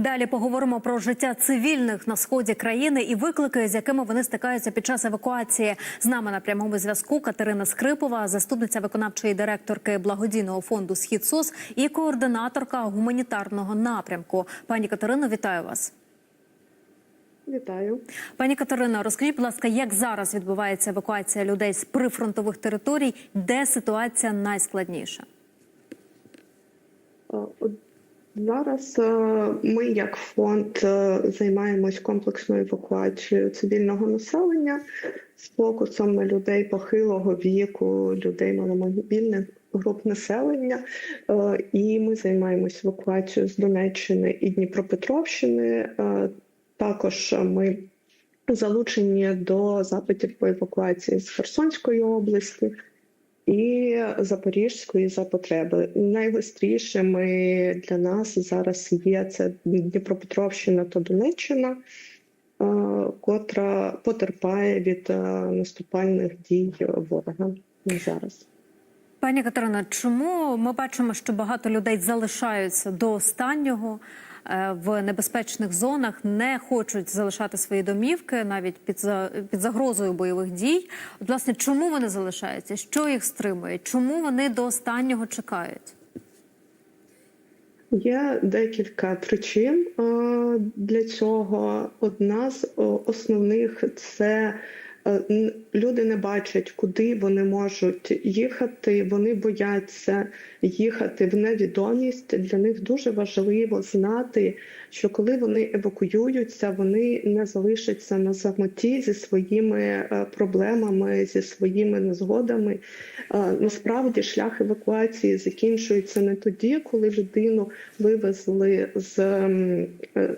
Далі поговоримо про життя цивільних на сході країни і виклики, з якими вони стикаються під час евакуації. З нами на прямому зв'язку Катерина Скрипова, заступниця виконавчої директорки благодійного фонду Схід СОС і координаторка гуманітарного напрямку. Пані Катерино, вітаю вас. Вітаю. Пані Катерино, розкажіть, будь ласка, як зараз відбувається евакуація людей з прифронтових територій, де ситуація найскладніша? Зараз е, ми, як фонд, е, займаємось комплексною евакуацією цивільного населення з фокусом на людей похилого віку, людей маломобільних груп населення. Е, І ми займаємось евакуацією з Донеччини і Дніпропетровщини. Також ми залучені до запитів по евакуації з Херсонської області і Запорізької за потреби. Найгострішими для нас зараз є це Дніпропетровщина та Донеччина, е, котра потерпає від е, наступальних дій ворога зараз. Пані Катерина, чому ми бачимо, що багато людей залишаються до останнього в небезпечних зонах, не хочуть залишати свої домівки навіть під під загрозою бойових дій? От, власне, чому вони залишаються? Що їх стримує? Чому вони до останнього чекають? Є декілька причин е, для цього. Одна з основних це е, люди не бачать, куди вони можуть їхати. Вони бояться їхати в невідомість. Для них дуже важливо знати, що коли вони евакуюються, вони не залишаться на самоті зі своїми е, проблемами, зі своїми незгодами. Е, Насправді шлях евакуації закінчується не тоді, коли людину вивезли з е,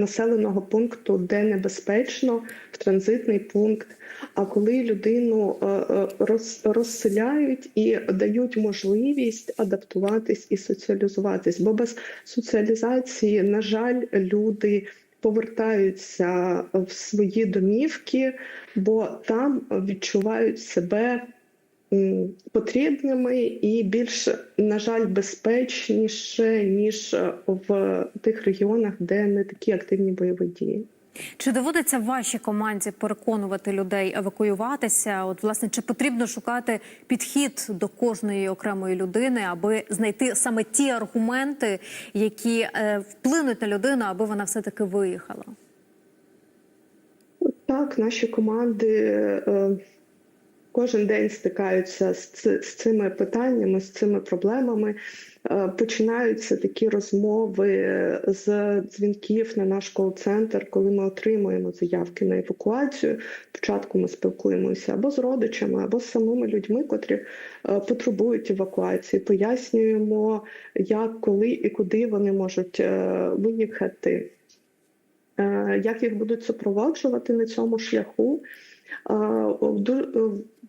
населеного пункту, де небезпечно, в транзитний пункт. А коли людину е, е, роз, розселяють і дають можливість адаптуватись і соціалізуватись, бо без соціалізації, на жаль, люди повертаються в свої домівки, бо там відчувають себе потрібними і більш, на жаль, безпечніше, ніж в тих регіонах, де не такі активні бойові дії. Чи доводиться вашій команді переконувати людей евакуюватися? От, власне, чи потрібно шукати підхід до кожної окремої людини, аби знайти саме ті аргументи, які е, вплинуть на людину, аби вона все таки виїхала? Так, наші команди е, кожен день стикаються з, з цими питаннями, з цими проблемами. Е, Починаються такі розмови з дзвінків на наш кол-центр, коли ми отримуємо заявки на евакуацію. Спочатку ми спілкуємося або з родичами, або з самими людьми, котрі е, потребують евакуації. Пояснюємо, як, коли і куди вони можуть е, виїхати. Е, як їх будуть супроводжувати на цьому шляху.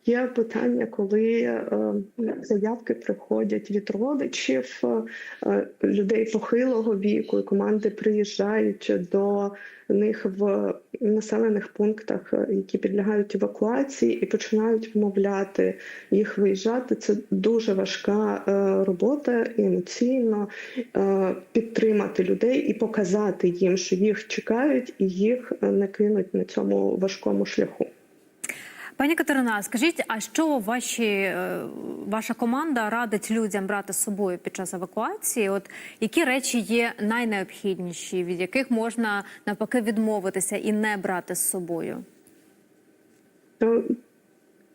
Є питання, коли е, заявки приходять від родичів, е, людей похилого віку, і команди приїжджають до них в населених пунктах, е, які підлягають евакуації, і починають вмовляти їх виїжджати. Це дуже важка робота емоційно підтримати людей і показати їм, що їх чекають, і їх не кинуть на цьому важкому шляху. Пані Катерина, скажіть, а що ваші, е, ваша команда радить людям брати з собою під час евакуації? От які речі є найнеобхідніші, від яких можна навпаки відмовитися і не брати з собою?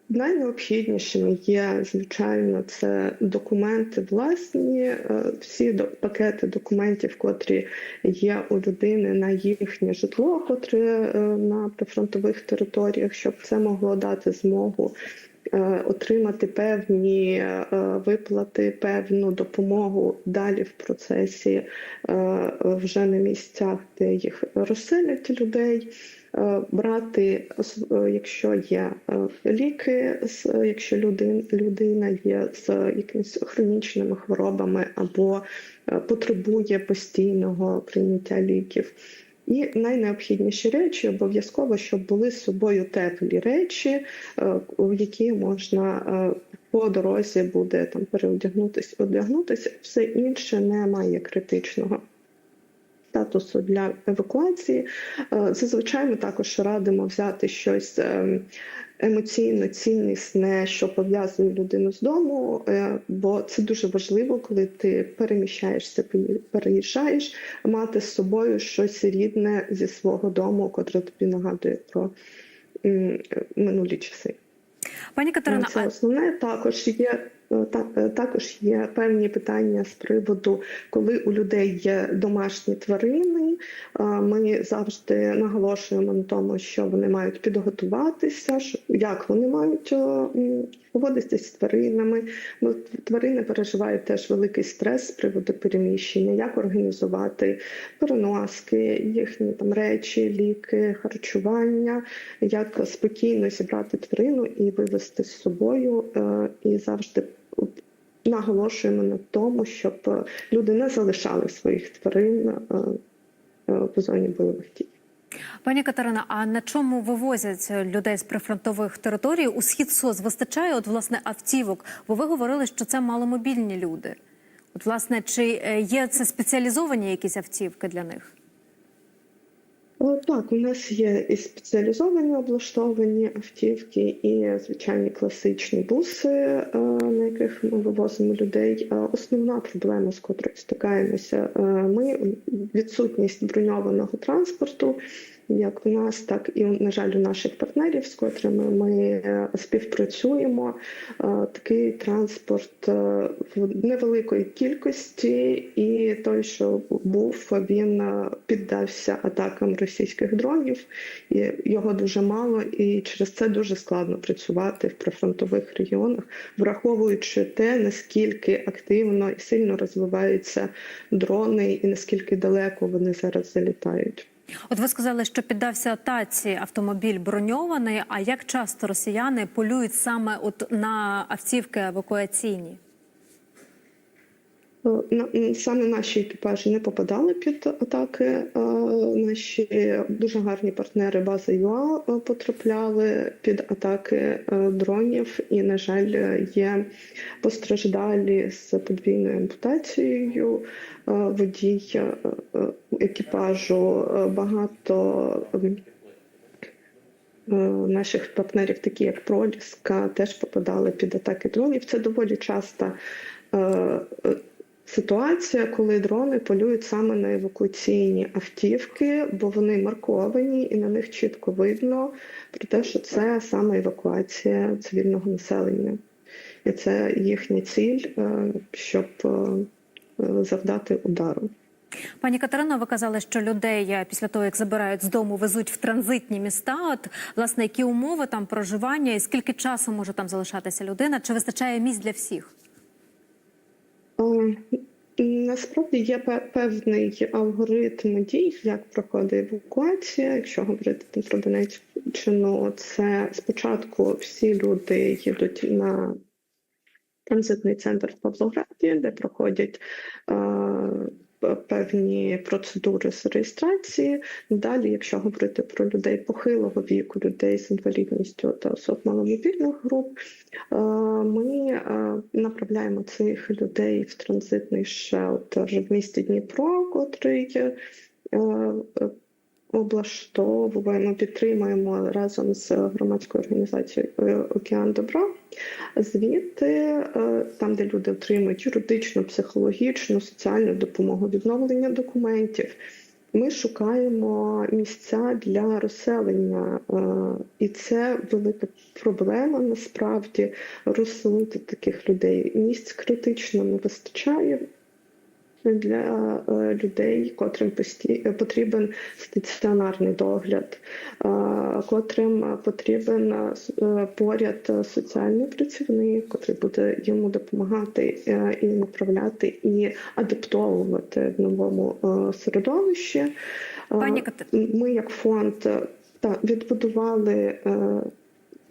Найнеобхіднішими є, звичайно, це документи власні, е, всі пакети документів, котрі є у людини на їхнє житло, котре е, на прифронтових територіях, щоб це могло дати змогу отримати певні е, виплати, певну допомогу далі в процесі е, вже на місцях, де їх розселять людей. Е, брати, е, якщо є е, ліки, якщо людина, є з якимись хронічними хворобами або е, потребує постійного прийняття ліків. І найнеобхідніші речі обов'язково, щоб були з собою теплі речі, е, в які можна е, по дорозі буде там переодягнутися, одягнутися, все інше не має критичного. статусу для евакуації. Е, Зазвичай ми також радимо взяти щось ем, емоційно ціннісне, що пов'язує людину з дому, е, бо це дуже важливо, коли ти переміщаєшся, переїжджаєш, мати з собою щось рідне зі свого дому, котре тобі нагадує про минулі часи. Пані Катерина, Це основне також є. Е, е, Також є певні питання з приводу, коли у людей є домашні тварини. е, Ми завжди наголошуємо на тому, що вони мають підготуватися, як вони мають поводитися з тваринами. Бо тварини переживають теж великий стрес з приводу переміщення, як організувати переноски, їхні там речі, ліки, харчування, як спокійно зібрати тварину і вивезти з собою, і завжди наголошуємо на тому, щоб люди не залишали своїх тварин е, е, в зоні бойових дій. пані Катерина, а на чому вивозять людей з прифронтових територій? У схід СОС вистачає от власне автівок? Бо ви говорили, що це маломобільні люди. От, власне, чи е, є це спеціалізовані якісь автівки для них? Так, у нас є і спеціалізовані облаштовані автівки, і звичайні класичні буси, е, на яких ми вивозимо людей. Е, Основна проблема, з котрою стикаємося, е, ми відсутність броньованого транспорту, як у нас, так і на жаль, у наших партнерів, з котрими ми е, співпрацюємо. Е, Такий транспорт е, в невеликої кількості, і той, що був, він піддався атакам російських дронів. І його дуже мало, і через це дуже складно працювати в прифронтових регіонах, враховуючи те, наскільки активно і сильно розвиваються дрони, і наскільки далеко вони зараз залітають. От ви сказали, що піддався атаці автомобіль броньований. А як часто росіяни полюють саме от на автівки евакуаційні? Е, Саме наші екіпажі не попадали під атаки. Наші дуже гарні партнери бази ЮА е, потрапляли під атаки е, дронів, і, на жаль, є постраждалі з подвійною ампутацією. Водій екіпажу багато. Наших партнерів, такі як Проліска, теж попадали під атаки дронів. Це доволі часто ситуація, коли дрони полюють саме на евакуаційні автівки, бо вони марковані і на них чітко видно про те, що це саме евакуація цивільного населення. І це їхня ціль, е, щоб е, завдати удару. Пані Катерино, ви казали, що людей е, після того, як забирають з дому, везуть в транзитні міста. От власне, які умови там проживання і скільки часу може там залишатися людина? Чи вистачає місць для всіх? Е, Насправді є пе- певний алгоритм дій, як проходить евакуація. Якщо говорити про Донеччину, це спочатку всі люди їдуть на транзитний центр в Павлограді, де проходять е, певні процедури з реєстрації. Далі, якщо говорити про людей похилого віку, людей з інвалідністю та особ маломобільних груп, е, ми е, направляємо цих людей в транзитний шелтер в місті Дніпро, котрий е, облаштовуємо, підтримуємо разом з громадською організацією е, Океан Добра. Звідти, е, там, де люди отримують юридичну, психологічну, соціальну допомогу, відновлення документів. Ми шукаємо місця для розселення, е, і це велика проблема насправді розселити таких людей. Місць критично не вистачає для е, людей, котрим потрібен стаціонарний догляд, е, котрим потрібен е, поряд соціальний працівник, котрий буде йому допомагати і направляти, і адаптовувати в новому середовищі. Пані. Ми, як фонд, відбудували.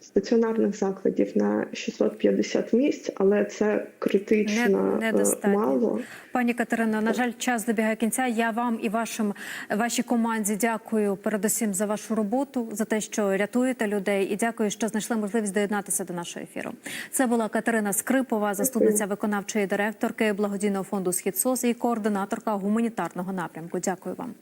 Стаціонарних закладів на 650 місць, але це критично Не- е, недостатньо. мало. Пані Катерино, на жаль, час добігає кінця. Я вам і вашим вашій команді дякую передусім за вашу роботу, за те, що рятуєте людей, і дякую, що знайшли можливість доєднатися до нашого ефіру. Це була Катерина Скрипова, заступниця виконавчої директорки благодійного фонду Схід СОС і координаторка гуманітарного напрямку. Дякую вам.